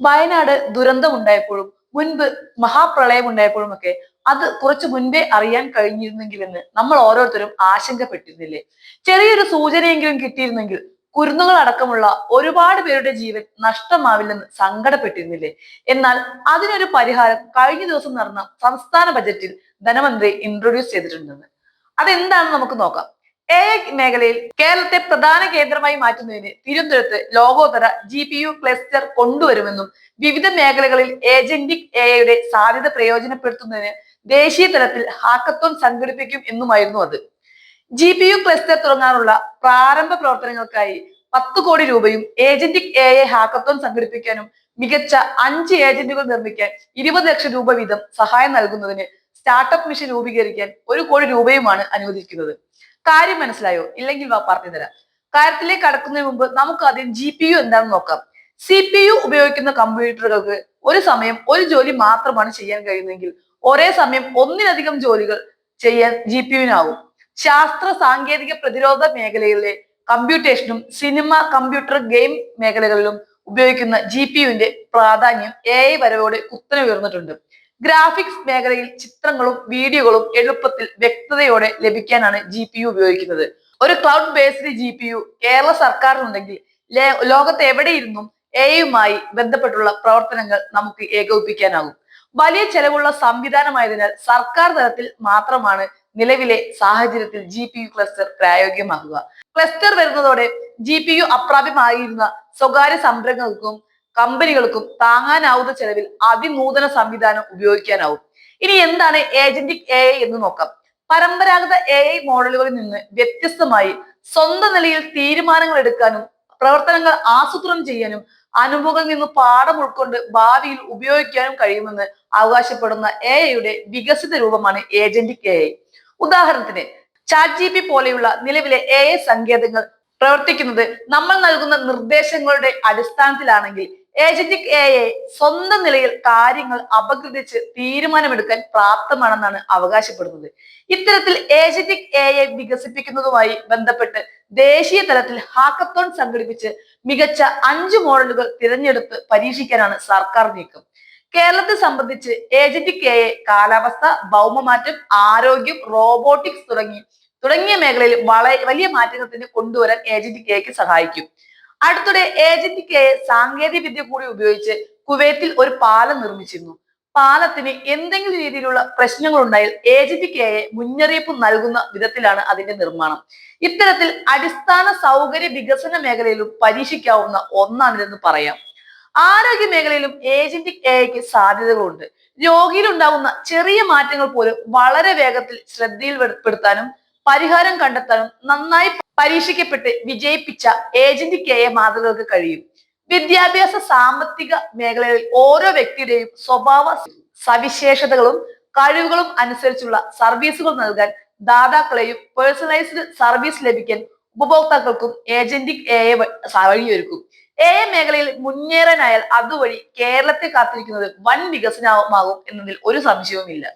വയനാട് ദുരന്തമുണ്ടായപ്പോഴും മുൻപ് മഹാപ്രളയം ഉണ്ടായപ്പോഴും ഒക്കെ അത് കുറച്ച് മുൻപേ അറിയാൻ കഴിഞ്ഞിരുന്നെങ്കിലെന്ന് നമ്മൾ ഓരോരുത്തരും ആശങ്കപ്പെട്ടിരുന്നില്ലേ? ചെറിയൊരു സൂചനയെങ്കിലും കിട്ടിയിരുന്നെങ്കിൽ കുരുന്നുകൾ അടക്കമുള്ള ഒരുപാട് പേരുടെ ജീവൻ നഷ്ടമാവില്ലെന്ന് സങ്കടപ്പെട്ടിരുന്നില്ലേ? എന്നാൽ അതിനൊരു പരിഹാരം കഴിഞ്ഞ ദിവസം നടന്ന സംസ്ഥാന ബജറ്റിൽ ധനമന്ത്രി ഇൻട്രൊഡ്യൂസ് ചെയ്തിട്ടുണ്ടെന്ന്. അതെന്താണെന്ന് നമുക്ക് നോക്കാം. എ മേഖലയിൽ കേരളത്തെ പ്രധാന കേന്ദ്രമായി മാറ്റുന്നതിന് തിരുവനന്തപുരത്ത് ലോകോത്തര ജി പി യു ക്ലസ്റ്റർ കൊണ്ടുവരുമെന്നും വിവിധ മേഖലകളിൽ ഏജന്റിക് എയുടെ സാധ്യത പ്രയോജനപ്പെടുത്തുന്നതിന് ദേശീയ തലത്തിൽ ഹാക്കത്തോൺ സംഘടിപ്പിക്കും എന്നുമായിരുന്നു അത്. ജി പി യു ക്ലസ്റ്റർ തുടങ്ങാനുള്ള പ്രാരംഭ പ്രവർത്തനങ്ങൾക്കായി പത്ത് കോടി രൂപയും ഏജന്റിക് എയെ ഹാക്കത്തോൺ സംഘടിപ്പിക്കാനും മികച്ച അഞ്ച് ഏജന്റുകൾ നിർമ്മിക്കാൻ ഇരുപത് ലക്ഷം രൂപ വീതം സഹായം നൽകുന്നതിന് സ്റ്റാർട്ടപ്പ് മിഷൻ രൂപീകരിക്കാൻ ഒരു കോടി രൂപയുമാണ് അനുവദിക്കുന്നത്. കാര്യം മനസ്സിലായോ? ഇല്ലെങ്കിൽ വാ പറഞ്ഞു തരാം. കാര്യത്തിലേക്ക് കടക്കുന്നതിന് മുമ്പ് നമുക്ക് ആദ്യം ജി പി യു എന്താണെന്ന് നോക്കാം. സി പി യു ഉപയോഗിക്കുന്ന കമ്പ്യൂട്ടറുകൾക്ക് ഒരു സമയം ഒരു ജോലി മാത്രമാണ് ചെയ്യാൻ കഴിയുന്നതെങ്കിൽ ഒരേ സമയം ഒന്നിലധികം ജോലികൾ ചെയ്യാൻ ജി പി യുവിനാവും ശാസ്ത്ര സാങ്കേതിക പ്രതിരോധ മേഖലയിലെ കമ്പ്യൂട്ടേഷനും സിനിമ കമ്പ്യൂട്ടർ ഗെയിം മേഖലകളിലും ഉപയോഗിക്കുന്ന ജി പി യുവിന്റെ പ്രാധാന്യം എ ഐ വരവോടെ കുത്തനെ ഉയർന്നിട്ടുണ്ട്. ഗ്രാഫിക്സ് മേഖലയിൽ ചിത്രങ്ങളും വീഡിയോകളും എളുപ്പത്തിൽ വ്യക്തതയോടെ ലഭിക്കാനാണ് ജി പി യു ഉപയോഗിക്കുന്നത്. ഒരു cloud based G P U Kerala സർക്കാരിനുണ്ടെങ്കിൽ ലോകത്ത് എവിടെയിരുന്നും എയുമായി ബന്ധപ്പെട്ടുള്ള പ്രവർത്തനങ്ങൾ നമുക്ക് ഏകോപിപ്പിക്കാനാകും. വലിയ ചെലവുള്ള സംവിധാനമായതിനാൽ സർക്കാർ തലത്തിൽ മാത്രമാണ് നിലവിലെ സാഹചര്യത്തിൽ ജി പി യു ക്ലസ്റ്റർ പ്രായോഗികമാക്കുക ക്ലസ്റ്റർ വരുന്നതോടെ ജി പി യു അപ്രാപ്യമായിരുന്ന സ്വകാര്യ സംരംഭങ്ങൾക്കും കമ്പനികൾക്കും താങ്ങാനാവുന്ന ചെലവിൽ അതിനൂതന സംവിധാനം ഉപയോഗിക്കാനാവും. ഇനി എന്താണ് ഏജന്റിക് എ എന്ന് നോക്കാം. പരമ്പരാഗത എ ഐ മോഡലുകളിൽ നിന്ന് വ്യത്യസ്തമായി സ്വന്തം നിലയിൽ തീരുമാനങ്ങൾ എടുക്കാനും പ്രവർത്തനങ്ങൾ ആസൂത്രണം ചെയ്യാനും അനുഭവങ്ങളിൽ നിന്ന് പാഠം ഉൾക്കൊണ്ട് ഭാവിയിൽ ഉപയോഗിക്കാനും കഴിയുമെന്ന് അവകാശപ്പെടുന്ന എ ഐയുടെ വികസിത രൂപമാണ് ഏജന്റിക് എ ഐ ഉദാഹരണത്തിന് ചാറ്റ് ജി പി പോലെയുള്ള നിലവിലെ എ ഐ സങ്കേതങ്ങൾ പ്രവർത്തിക്കുന്നത് നമ്മൾ നൽകുന്ന നിർദ്ദേശങ്ങളുടെ അടിസ്ഥാനത്തിലാണെങ്കിൽ ഏജന്റിക് എ സ്വന്തം നിലയിൽ കാര്യങ്ങൾ അപഗ്രഥിച്ച് തീരുമാനമെടുക്കാൻ പ്രാപ്തമാണെന്നാണ് അവകാശപ്പെടുന്നത്. ഇത്തരത്തിൽ ഏജന്റിക് എ വികസിപ്പിക്കുന്നതുമായി ബന്ധപ്പെട്ട് ദേശീയ തലത്തിൽ ഹാക്കത്തോൺ സംഘടിപ്പിച്ച് മികച്ച അഞ്ച് മോഡലുകൾ തിരഞ്ഞെടുത്ത് പരീക്ഷിക്കാനാണ് സർക്കാർ നീക്കം. കേരളത്തെ സംബന്ധിച്ച് ഏജന്റിക് എ ഐ കാലാവസ്ഥ ഭൗമമാറ്റം ആരോഗ്യം റോബോട്ടിക്സ് തുടങ്ങി തുടങ്ങിയ മേഖലയിൽ വളരെ വലിയ മാറ്റത്തിന് കൊണ്ടുവരാൻ ഏജന്റിക് എ സഹായിക്കും. അടുത്തിടെ ഏജന്റ് കെ സാങ്കേതിക വിദ്യ കൂടി ഉപയോഗിച്ച് കുവൈത്തിൽ ഒരു പാലം നിർമ്മിച്ചിരുന്നു. പാലത്തിന് എന്തെങ്കിലും രീതിയിലുള്ള പ്രശ്നങ്ങൾ ഉണ്ടായാൽ ഏജന്റ് കെയെ മുന്നറിയിപ്പ് നൽകുന്ന വിധത്തിലാണ് അതിന്റെ നിർമ്മാണം. ഇത്തരത്തിൽ അടിസ്ഥാന സൗകര്യ വികസന മേഖലയിലും പരീക്ഷിക്കാവുന്ന ഒന്നാണിതെന്ന് പറയാം. ആരോഗ്യ മേഖലയിലും ഏജന്റിക് എ ഐക്ക് സാധ്യതകളുണ്ട്. രോഗിയിലുണ്ടാകുന്ന ചെറിയ മാറ്റങ്ങൾ പോലും വളരെ വേഗത്തിൽ ശ്രദ്ധയിൽ പെടുത്താനും പരിഹാരം കണ്ടെത്താനും നന്നായി പരീക്ഷിക്കപ്പെട്ട് വിജയിപ്പിച്ച ഏജന്റ് കെ എ മാതൃകൾക്ക് കഴിയും. വിദ്യാഭ്യാസ സാമ്പത്തിക മേഖലകളിൽ ഓരോ വ്യക്തിയുടെയും സ്വഭാവ സവിശേഷതകളും കഴിവുകളും അനുസരിച്ചുള്ള സർവീസുകൾ നൽകാൻ ദാതാക്കളെയും പേഴ്സണലൈസ്ഡ് സർവീസ് ലഭിക്കാൻ ഉപഭോക്താക്കൾക്കും ഏജന്റ് എ എ വഴിയൊരുക്കും. എ എ മേഖലയിൽ മുന്നേറാനായാൽ അതുവഴി കേരളത്തെ കാത്തിരിക്കുന്നത് വൻ വികസനമാകും എന്നതിൽ ഒരു സംശയവുമില്ല.